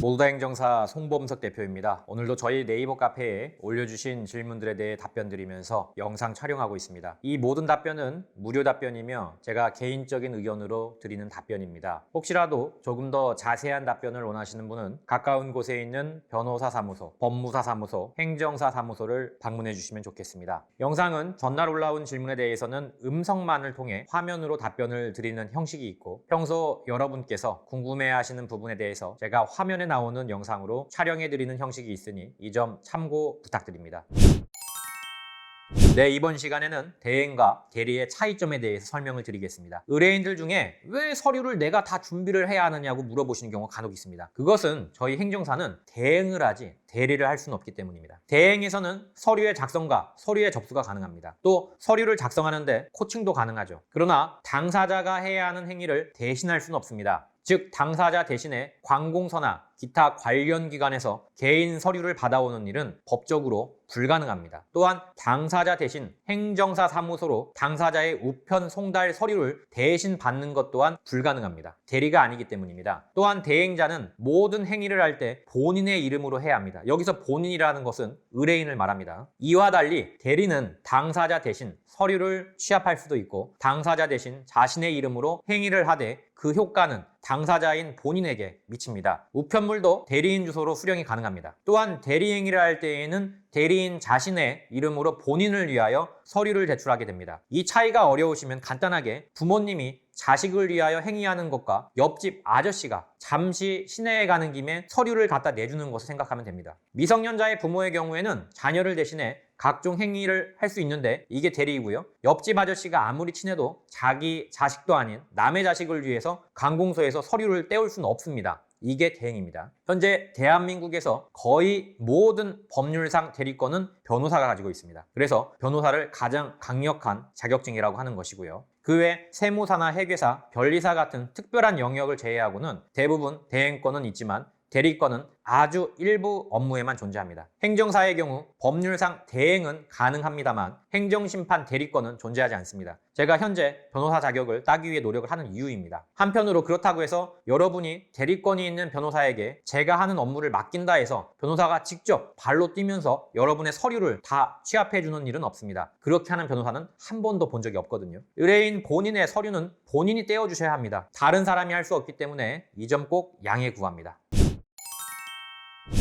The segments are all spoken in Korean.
몰다 행정사 송범석 대표입니다. 오늘도 저희 네이버 카페에 올려주신 질문들에 대해 답변 드리면서 영상 촬영하고 있습니다. 이 모든 답변은 무료 답변이며 제가 개인적인 의견으로 드리는 답변입니다. 혹시라도 조금 더 자세한 답변을 원하시는 분은 가까운 곳에 있는 변호사 사무소, 법무사 사무소, 행정사 사무소를 방문해 주시면 좋겠습니다. 영상은 전날 올라온 질문에 대해서는 음성만을 통해 화면으로 답변을 드리는 형식이 있고 평소 여러분께서 궁금해하시는 부분에 대해서 제가 화면에 나오는 영상으로 촬영해 드리는 형식이 있으니 이 점 참고 부탁드립니다. 네, 이번 시간에는 대행과 대리의 차이점에 대해서 설명을 드리겠습니다. 의뢰인들 중에 왜 서류를 내가 다 준비를 해야 하느냐고 물어보시는 경우가 간혹 있습니다. 그것은 저희 행정사는 대행을 하지 대리를 할 수는 없기 때문입니다. 대행에서는 서류의 작성과 서류의 접수가 가능합니다. 또 서류를 작성하는데 코칭도 가능하죠. 그러나 당사자가 해야 하는 행위를 대신할 수는 없습니다. 즉 당사자 대신에 관공서나 기타 관련 기관에서 개인 서류를 받아오는 일은 법적으로 불가능합니다. 또한 당사자 대신 행정사 사무소로 당사자의 우편 송달 서류를 대신 받는 것 또한 불가능합니다. 대리가 아니기 때문입니다. 또한 대행자는 모든 행위를 할 때 본인의 이름으로 해야 합니다. 여기서 본인이라는 것은 의뢰인을 말합니다. 이와 달리 대리는 당사자 대신 서류를 취합할 수도 있고 당사자 대신 자신의 이름으로 행위를 하되 그 효과는 당사자인 본인에게 미칩니다. 우편물도 대리인 주소로 수령이 가능합니다. 또한 대리 행위를 할 때에는 대리인 자신의 이름으로 본인을 위하여 서류를 제출하게 됩니다. 이 차이가 어려우시면 간단하게 부모님이 자식을 위하여 행위하는 것과 옆집 아저씨가 잠시 시내에 가는 김에 서류를 갖다 내주는 것을 생각하면 됩니다. 미성년자의 부모의 경우에는 자녀를 대신해 각종 행위를 할 수 있는데 이게 대리이고요. 옆집 아저씨가 아무리 친해도 자기 자식도 아닌 남의 자식을 위해서 관공서에서 서류를 떼올 수는 없습니다. 이게 대행입니다. 현재 대한민국에서 거의 모든 법률상 대리권은 변호사가 가지고 있습니다. 그래서 변호사를 가장 강력한 자격증이라고 하는 것이고요. 그 외 세무사나 회계사, 변리사 같은 특별한 영역을 제외하고는 대부분 대행권은 있지만 대리권은 아주 일부 업무에만 존재합니다. 행정사의 경우 법률상 대행은 가능합니다만 행정심판 대리권은 존재하지 않습니다. 제가 현재 변호사 자격을 따기 위해 노력을 하는 이유입니다. 한편으로 그렇다고 해서 여러분이 대리권이 있는 변호사에게 제가 하는 업무를 맡긴다 해서 변호사가 직접 발로 뛰면서 여러분의 서류를 다 취합해 주는 일은 없습니다. 그렇게 하는 변호사는 한 번도 본 적이 없거든요. 의뢰인 본인의 서류는 본인이 떼어 주셔야 합니다. 다른 사람이 할 수 없기 때문에 이 점 꼭 양해 구합니다.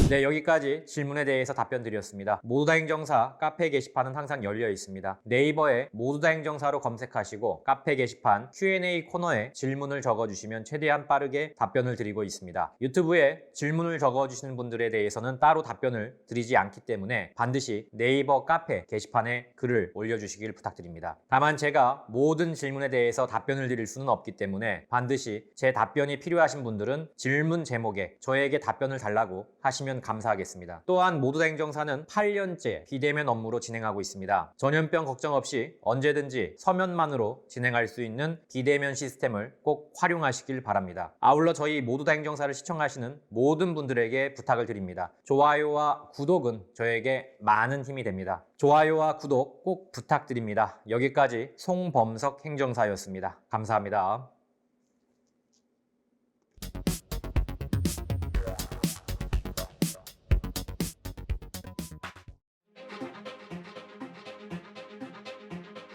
네, 여기까지 질문에 대해서 답변 드렸습니다. 모두 다 행정사 카페 게시판은 항상 열려 있습니다. 네이버에 모두 다 행정사로 검색하시고 카페 게시판 Q&A 코너에 질문을 적어주시면 최대한 빠르게 답변을 드리고 있습니다. 유튜브에 질문을 적어주시는 분들에 대해서는 따로 답변을 드리지 않기 때문에 반드시 네이버 카페 게시판에 글을 올려주시길 부탁드립니다. 다만 제가 모든 질문에 대해서 답변을 드릴 수는 없기 때문에 반드시 제 답변이 필요하신 분들은 질문 제목에 저에게 답변을 달라고 하시면 감사하겠습니다. 또한 모두 다 행정사는 8년째 비대면 업무로 진행하고 있습니다. 전염병 걱정 없이 언제든지 서면만으로 진행할 수 있는 비대면 시스템을 꼭 활용하시길 바랍니다. 아울러 저희 모두 다 행정사를 시청하시는 모든 분들에게 부탁을 드립니다. 좋아요와 구독은 저에게 많은 힘이 됩니다. 좋아요와 구독 꼭 부탁드립니다. 여기까지 송범석 행정사였습니다. 감사합니다.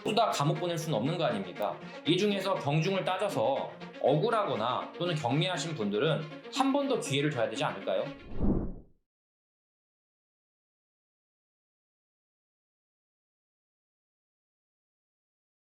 모두 다 감옥 보낼 수는 없는 거 아닙니까? 이 중에서 경중을 따져서 억울하거나 또는 경미하신 분들은 한 번 더 기회를 줘야 되지 않을까요?